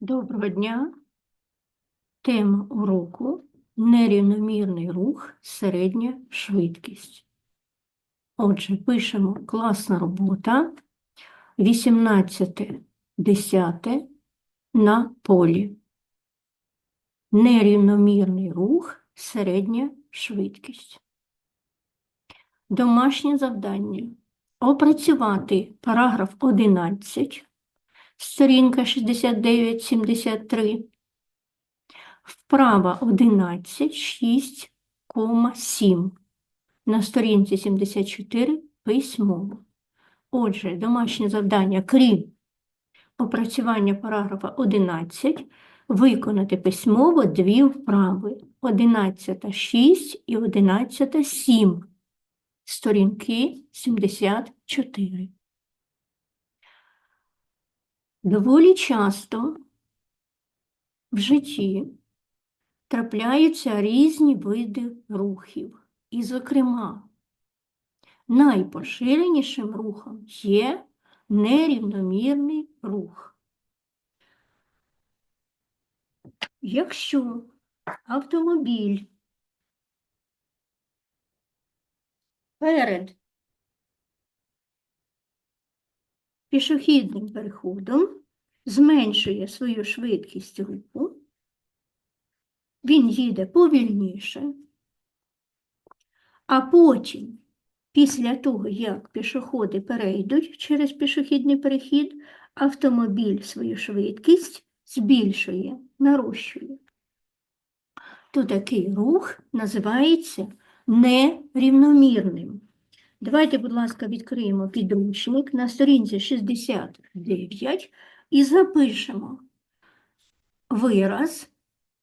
Доброго дня. Тема уроку нерівномірний рух, середня швидкість. Отже, пишемо класна робота 18.10 на полі. Нерівномірний рух, середня швидкість. Домашнє завдання. Опрацювати параграф 11 сторінка 69-73, вправа 11, 6,7, на сторінці 74 письмово. Отже, домашнє завдання, крім опрацювання параграфа 11, виконати письмово дві вправи. 11.6 і 11.7, сторінки 74. Доволі часто в житті трапляються різні види рухів. І, зокрема, найпоширенішим рухом є нерівномірний рух. Якщо автомобіль перед пішохідним переходом зменшує свою швидкість руху, він їде повільніше, а потім, після того, як пішоходи перейдуть через пішохідний перехід, автомобіль свою швидкість збільшує, нарощує. То такий рух називається нерівномірним. Давайте, будь ласка, відкриємо підручник на сторінці 69 і запишемо вираз,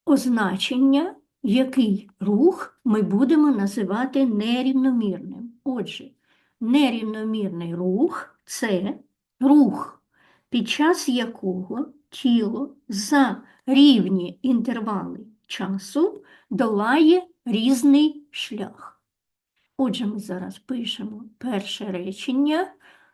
означення, який рух ми будемо називати нерівномірним. Отже, нерівномірний рух це рух, під час якого тіло за рівні інтервали часу долає різний шлях. Отже, ми зараз пишемо перше речення,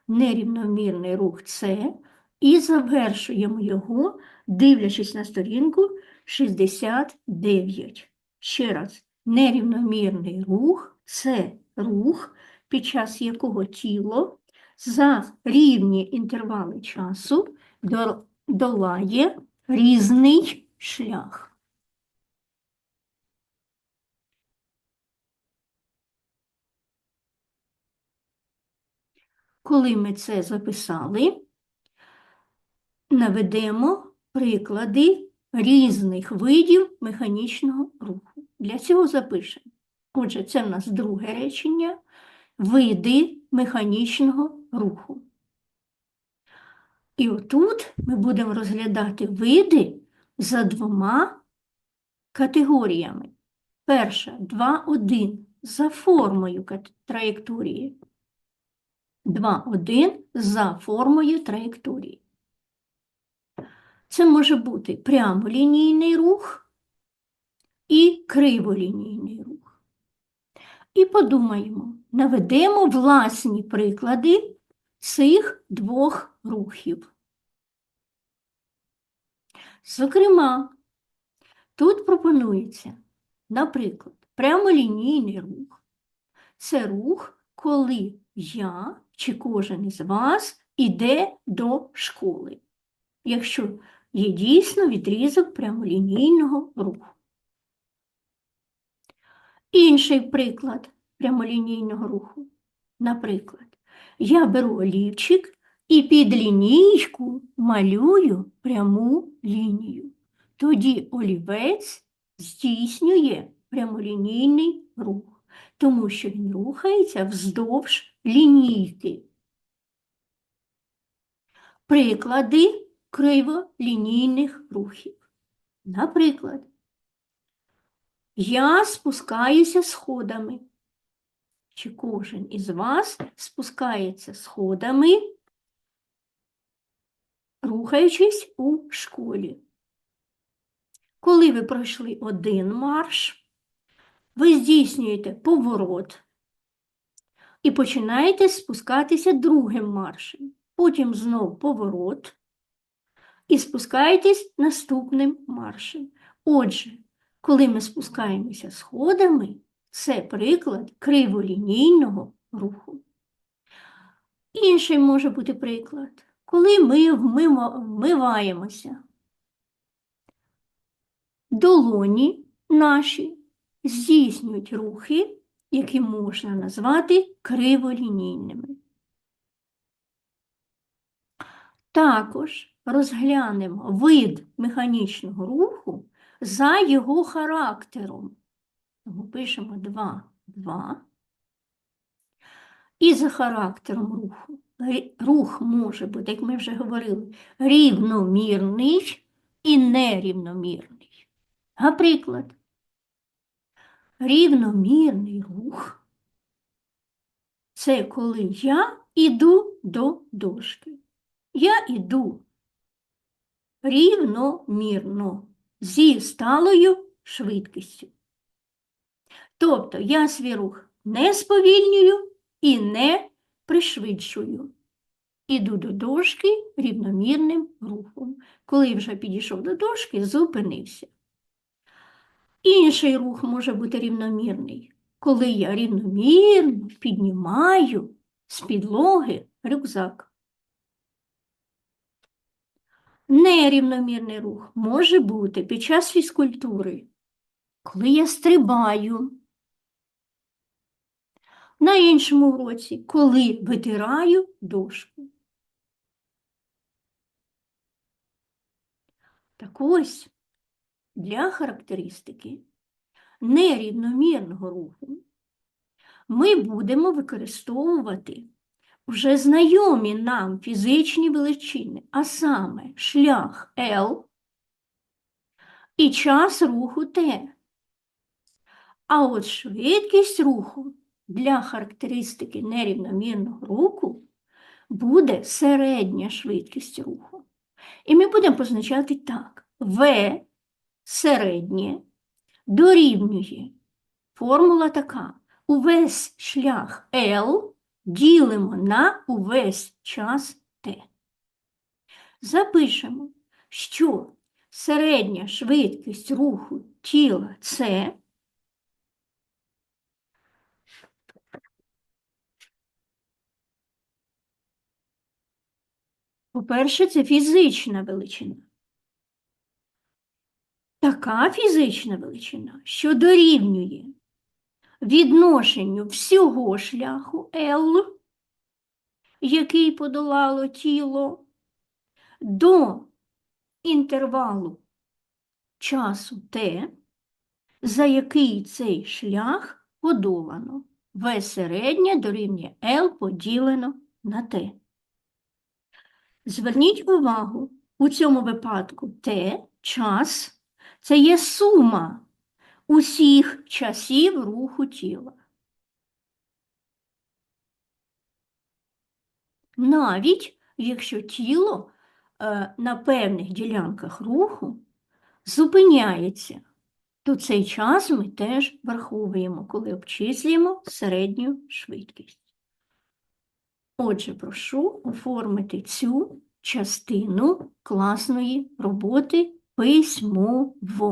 нерівномірний рух це, і завершуємо його, дивлячись на сторінку 69. Ще раз, нерівномірний рух це рух, під час якого тіло за рівні інтервали часу долає різний шлях. Коли ми це записали, наведемо приклади різних видів механічного руху. Для цього запишемо. Отже, це в нас друге речення види механічного руху. І отут ми будемо розглядати види за двома категоріями. Перша 2,1 за формою траєкторії. 2, 1 за формою траєкторії. Це може бути прямолінійний рух і криволінійний рух. І подумаємо, наведемо власні приклади цих двох рухів. Зокрема, тут пропонується, наприклад, прямолінійний рух. Це рух, коли я чи кожен із вас іде до школи, якщо є дійсно відрізок прямолінійного руху. Інший приклад прямолінійного руху. Наприклад, я беру олівчик і під лінійку малюю пряму лінію. Тоді олівець здійснює прямолінійний рух, тому що він рухається вздовж лінійки. Приклади криволінійних рухів. Наприклад, я спускаюся сходами. Чи кожен із вас спускається сходами, рухаючись у школі. Коли ви пройшли один марш, ви здійснюєте поворот і починаєте спускатися другим маршем. Потім знов поворот. і спускаєтесь наступним маршем. Отже, коли ми спускаємося сходами, це приклад криволінійного руху. Інший може бути приклад, коли ми вмиваємося. Долоні наші здійснюють рухи, які можна назвати криволінійними. Також розглянемо вид механічного руху за його характером. Тому пишемо 2, 2. І за характером руху. Рух може бути, як ми вже говорили, рівномірний і нерівномірний. Наприклад, рівномірний рух це коли я іду до дошки. Я іду рівномірно зі сталою швидкістю. Тобто я свій рух не сповільнюю і не пришвидшую. Іду до дошки рівномірним рухом. Коли вже підійшов до дошки, зупинився. Інший рух може бути рівномірний, коли я рівномірно піднімаю з підлоги рюкзак. Нерівномірний рух може бути під час фізкультури, коли я стрибаю. На іншому уроці, коли витираю дошку. Так ось, для характеристики нерівномірного руху ми будемо використовувати вже знайомі нам фізичні величини, а саме шлях L і час руху T. А от швидкість руху для характеристики нерівномірного руху буде середня швидкість руху. І ми будемо позначати так. В середнє дорівнює. Формула така. Увесь шлях L ділимо на увесь час T. Запишемо, що середня швидкість руху тіла це По-перше, це фізична величина. Така фізична величина, що дорівнює відношенню всього шляху L, який подолало тіло, до інтервалу часу T, за який цей шлях подолано. В середнє дорівнює L поділено на T. Зверніть увагу, у цьому випадку Т, час, це є сума усіх часів руху тіла. Навіть якщо тіло е, на певних ділянках руху зупиняється, то цей час ми теж враховуємо, коли обчислюємо середню швидкість. Отже, прошу оформити цю частину класної роботи письмово.